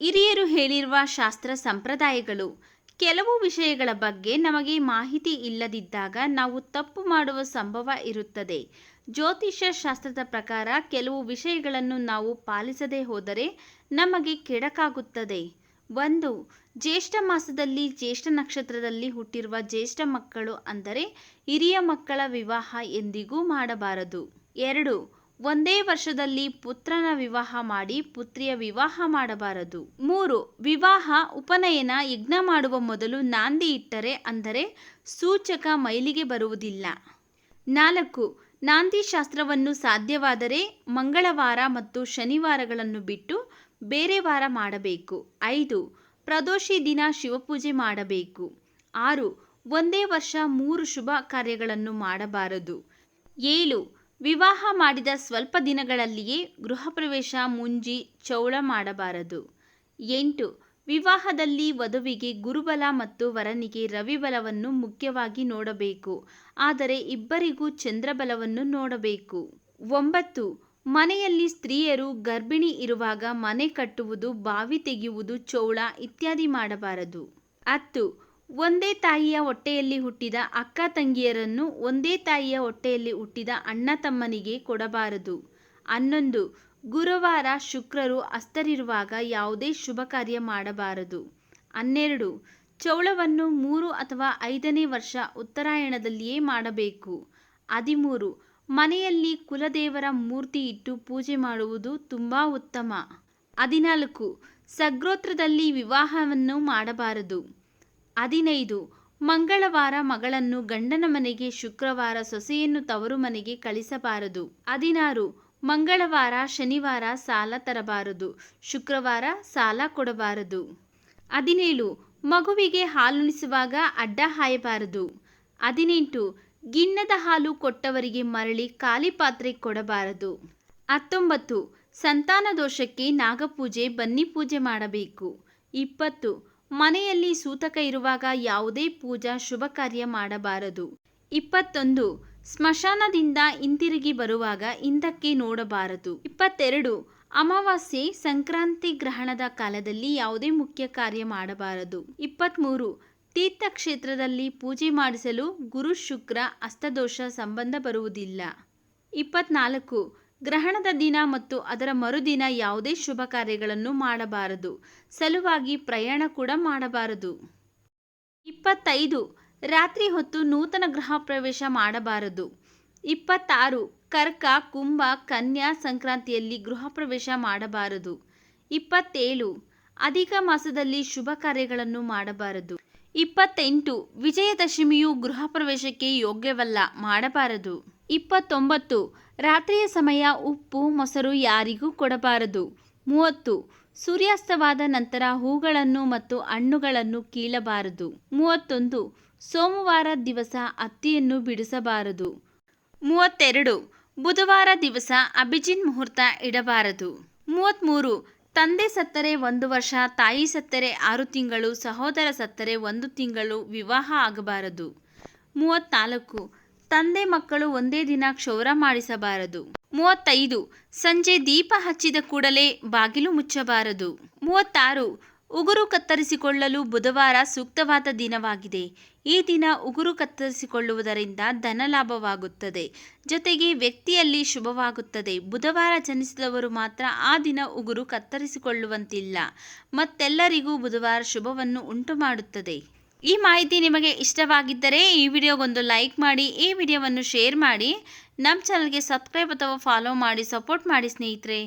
ಹಿರಿಯರು ಹೇಳಿರುವ ಶಾಸ್ತ್ರ ಸಂಪ್ರದಾಯಗಳು ಕೆಲವು ವಿಷಯಗಳ ಬಗ್ಗೆ ನಮಗೆ ಮಾಹಿತಿ ಇಲ್ಲದಿದ್ದಾಗ ನಾವು ತಪ್ಪು ಮಾಡುವ ಸಂಭವ ಇರುತ್ತದೆ. ಜ್ಯೋತಿಷ್ಯ ಶಾಸ್ತ್ರದ ಪ್ರಕಾರ ಕೆಲವು ವಿಷಯಗಳನ್ನು ನಾವು ಪಾಲಿಸದೇ ಹೋದರೆ ನಮಗೆ ಕೆಡಕಾಗುತ್ತದೆ. ಒಂದು, ಜ್ಯೇಷ್ಠ ಮಾಸದಲ್ಲಿ ಜ್ಯೇಷ್ಠ ನಕ್ಷತ್ರದಲ್ಲಿ ಹುಟ್ಟಿರುವ ಜ್ಯೇಷ್ಠ ಮಕ್ಕಳು ಅಂದರೆ ಹಿರಿಯ ಮಕ್ಕಳ ವಿವಾಹ ಎಂದಿಗೂ ಮಾಡಬಾರದು. ಎರಡು ಒಂದೇ ವರ್ಷದಲ್ಲಿ ಪುತ್ರನ ವಿವಾಹ ಮಾಡಿ ಪುತ್ರಿಯ ವಿವಾಹ ಮಾಡಬಾರದು. ಮೂರು, ವಿವಾಹ ಉಪನಯನ ಯಜ್ಞ ಮಾಡುವ ಮೊದಲು ನಾಂದಿ ಇಟ್ಟರೆ ಅಂದರೆ ಸೂಚಕ ಮೈಲಿಗೆ ಬರುವುದಿಲ್ಲ. ನಾಲ್ಕು, ನಾಂದಿ ಶಾಸ್ತ್ರವನ್ನು ಸಾಧ್ಯವಾದರೆ ಮಂಗಳವಾರ ಮತ್ತು ಶನಿವಾರಗಳನ್ನು ಬಿಟ್ಟು ಬೇರೆ ವಾರ ಮಾಡಬೇಕು. ಐದು, ಪ್ರದೋಷಿ ದಿನ ಶಿವಪೂಜೆ ಮಾಡಬೇಕು. ಆರು, ಒಂದೇ ವರ್ಷ ಮೂರು ಶುಭ ಕಾರ್ಯಗಳನ್ನು ಮಾಡಬಾರದು. ಏಳು ವಿವಾಹ ಮಾಡಿದ ಸ್ವಲ್ಪ ದಿನಗಳಲ್ಲಿಯೇ ಗೃಹಪ್ರವೇಶ ಮುಂಜಿ ಚೌಳ ಮಾಡಬಾರದು. ಎಂಟು, ವಿವಾಹದಲ್ಲಿ ವಧುವಿಗೆ ಗುರುಬಲ ಮತ್ತು ವರನಿಗೆ ರವಿಬಲವನ್ನು ಮುಖ್ಯವಾಗಿ ನೋಡಬೇಕು. ಆದರೆ ಇಬ್ಬರಿಗೂ ಚಂದ್ರಬಲವನ್ನು ನೋಡಬೇಕು. ಒಂಬತ್ತು, ಮನೆಯಲ್ಲಿ ಸ್ತ್ರೀಯರು ಗರ್ಭಿಣಿ ಇರುವಾಗ ಮನೆ ಕಟ್ಟುವುದು, ಬಾವಿ ತೆಗೆಯುವುದು, ಚೌಳ ಇತ್ಯಾದಿ ಮಾಡಬಾರದು. ಹತ್ತು ಒಂದೇ ತಾಯಿಯ ಹೊಟ್ಟೆಯಲ್ಲಿ ಹುಟ್ಟಿದ ಅಕ್ಕ ತಂಗಿಯರನ್ನು ಒಂದೇ ತಾಯಿಯ ಹೊಟ್ಟೆಯಲ್ಲಿ ಹುಟ್ಟಿದ ಅಣ್ಣ ತಮ್ಮನಿಗೆ ಕೊಡಬಾರದು. ಹನ್ನೊಂದು, ಗುರುವಾರ ಶುಕ್ರರು ಅಸ್ತರಿರುವಾಗ ಯಾವುದೇ ಶುಭ ಕಾರ್ಯ ಮಾಡಬಾರದು. ಹನ್ನೆರಡು, ಚೌಳವನ್ನು ಮೂರು ಅಥವಾ ಐದನೇ ವರ್ಷ ಉತ್ತರಾಯಣದಲ್ಲಿಯೇ ಮಾಡಬೇಕು. ಹದಿಮೂರು, ಮನೆಯಲ್ಲಿ ಕುಲದೇವರ ಮೂರ್ತಿ ಇಟ್ಟು ಪೂಜೆ ಮಾಡುವುದು ತುಂಬ ಉತ್ತಮ. ಹದಿನಾಲ್ಕು, ಸಗ್ರೋತ್ರದಲ್ಲಿ ವಿವಾಹವನ್ನು ಮಾಡಬಾರದು. ಹದಿನೈದು. ಮಂಗಳವಾರ ಮಗಳನ್ನು ಗಂಡನ ಮನೆಗೆ ಶುಕ್ರವಾರ ಸೊಸೆಯನ್ನು ತವರು ಮನೆಗೆ ಕಳಿಸಬಾರದು. ಹದಿನಾರು. ಮಂಗಳವಾರ ಶನಿವಾರ ಸಾಲ ತರಬಾರದು. ಶುಕ್ರವಾರ ಸಾಲ ಕೊಡಬಾರದು. ಹದಿನೇಳು. ಮಗುವಿಗೆ ಹಾಲುಣಿಸುವಾಗ ಅಡ್ಡ ಹಾಯಬಾರದು. ಹದಿನೆಂಟು. ಗಿಣ್ಣದ ಹಾಲು ಕೊಟ್ಟವರಿಗೆ ಮರಳಿ ಖಾಲಿ ಪಾತ್ರೆ ಕೊಡಬಾರದು. ಹತ್ತೊಂಬತ್ತು. ಸಂತಾನ ದೋಷಕ್ಕೆ ನಾಗಪೂಜೆ ಬನ್ನಿ ಪೂಜೆ ಮಾಡಬೇಕು. ಇಪ್ಪತ್ತು. ಮನೆಯಲ್ಲಿ ಸೂತಕ ಇರುವಾಗ ಯಾವುದೇ ಪೂಜಾ ಶುಭ ಕಾರ್ಯ ಮಾಡಬಾರದು. ಇಪ್ಪತ್ತೊಂದು, ಸ್ಮಶಾನದಿಂದ ಹಿಂತಿರುಗಿ ಬರುವಾಗ ಹಿಂದಕ್ಕೆ ನೋಡಬಾರದು. ಇಪ್ಪತ್ತೆರಡು, ಅಮಾವಾಸ್ಯೆ ಸಂಕ್ರಾಂತಿ ಗ್ರಹಣದ ಕಾಲದಲ್ಲಿ ಯಾವುದೇ ಮುಖ್ಯ ಕಾರ್ಯ ಮಾಡಬಾರದು. ಇಪ್ಪತ್ತ್ಮೂರು ತೀರ್ಥಕ್ಷೇತ್ರದಲ್ಲಿ ಪೂಜೆ ಮಾಡಿಸಲು ಗುರು ಶುಕ್ರ ಅಸ್ತದೋಷ ಸಂಬಂಧ ಬರುವುದಿಲ್ಲ. ಇಪ್ಪತ್ನಾಲ್ಕು ಗ್ರಹಣದ ದಿನ ಮತ್ತು ಅದರ ಮರುದಿನ ಯಾವುದೇ ಶುಭ ಕಾರ್ಯಗಳನ್ನು ಮಾಡಬಾರದು. ಸಲುವಾಗಿ ಪ್ರಯಾಣ ಕೂಡ ಮಾಡಬಾರದು. ಇಪ್ಪತ್ತೈದು, ರಾತ್ರಿ ಹೊತ್ತು ನೂತನ ಗೃಹ ಪ್ರವೇಶ ಮಾಡಬಾರದು. ಇಪ್ಪತ್ತಾರು, ಕರ್ಕ, ಕುಂಭ, ಕನ್ಯಾ ಸಂಕ್ರಾಂತಿಯಲ್ಲಿ ಗೃಹ ಪ್ರವೇಶ ಮಾಡಬಾರದು. ಇಪ್ಪತ್ತೇಳು, ಅಧಿಕ ಮಾಸದಲ್ಲಿ ಶುಭ ಕಾರ್ಯಗಳನ್ನು ಮಾಡಬಾರದು. ಇಪ್ಪತ್ತೆಂಟು, ವಿಜಯದಶಮಿಯು ಗೃಹ ಪ್ರವೇಶಕ್ಕೆ ಯೋಗ್ಯವಲ್ಲ, ಮಾಡಬಾರದು. ಇಪ್ಪತ್ತೊಂಬತ್ತು. ರಾತ್ರಿಯ ಸಮಯ ಉಪ್ಪು, ಮೊಸರು ಯಾರಿಗೂ ಕೊಡಬಾರದು. ಮೂವತ್ತು. ಸೂರ್ಯಾಸ್ತವಾದ ನಂತರ ಹೂಗಳನ್ನು ಮತ್ತು ಹಣ್ಣುಗಳನ್ನು ಕೀಳಬಾರದು. ಮೂವತ್ತೊಂದು. ಸೋಮವಾರ ದಿವಸ ಅತ್ತಿಯನ್ನು ಬಿಡಿಸಬಾರದು. ಮೂವತ್ತೆರಡು. ಬುಧವಾರ ದಿವಸ ಅಭಿಜಿನ್ ಮುಹೂರ್ತ ಇಡಬಾರದು. ಮೂವತ್ತ್ಮೂರು ತಂದೆ ಸತ್ತರೆ ಒಂದು ವರ್ಷ, ತಾಯಿ ಸತ್ತರೆ ಆರು ತಿಂಗಳು, ಸಹೋದರ ಸತ್ತರೆ ಒಂದು ತಿಂಗಳು ವಿವಾಹ ಆಗಬಾರದು. ಮೂವತ್ತ್ನಾಲ್ಕು ತಂದೆ ಮಕ್ಕಳು ಒಂದೇ ದಿನ ಕ್ಷೌರ ಮಾಡಿಸಬಾರದು. ಮೂವತ್ತೈದು, ಸಂಜೆ ದೀಪ ಹಚ್ಚಿದ ಕೂಡಲೇ ಬಾಗಿಲು ಮುಚ್ಚಬಾರದು. ಮೂವತ್ತಾರು, ಉಗುರು ಕತ್ತರಿಸಿಕೊಳ್ಳಲು ಬುಧವಾರ ಸೂಕ್ತವಾದ ದಿನವಾಗಿದೆ. ಈ ದಿನ ಉಗುರು ಕತ್ತರಿಸಿಕೊಳ್ಳುವುದರಿಂದ ಧನಲಾಭವಾಗುತ್ತದೆ ಜೊತೆಗೆ ವ್ಯಕ್ತಿಯಲ್ಲಿ ಶುಭವಾಗುತ್ತದೆ. ಬುಧವಾರ ಜನಿಸಿದವರು ಮಾತ್ರ ಆ ದಿನ ಉಗುರು ಕತ್ತರಿಸಿಕೊಳ್ಳುವಂತಿಲ್ಲ. ಮತ್ತೆಲ್ಲರಿಗೂ ಬುಧವಾರ ಶುಭವನ್ನು ಉಂಟು ಮಾಡುತ್ತದೆ ಈ ಮಾಹಿತಿ ನಿಮಗೆ ಇಷ್ಟವಾಗಿದ್ದರೆ ಈ ವಿಡಿಯೋಗೊಂದು ಲೈಕ್ ಮಾಡಿ, ಈ ವಿಡಿಯೋವನ್ನು ಶೇರ್ ಮಾಡಿ, ನಮ್ಮ ಚಾನಲ್ಗೆ ಸಬ್ಸ್ಕ್ರೈಬ್ ಅಥವಾ ಫಾಲೋ ಮಾಡಿ, ಸಪೋರ್ಟ್ ಮಾಡಿ ಸ್ನೇಹಿತರೆ.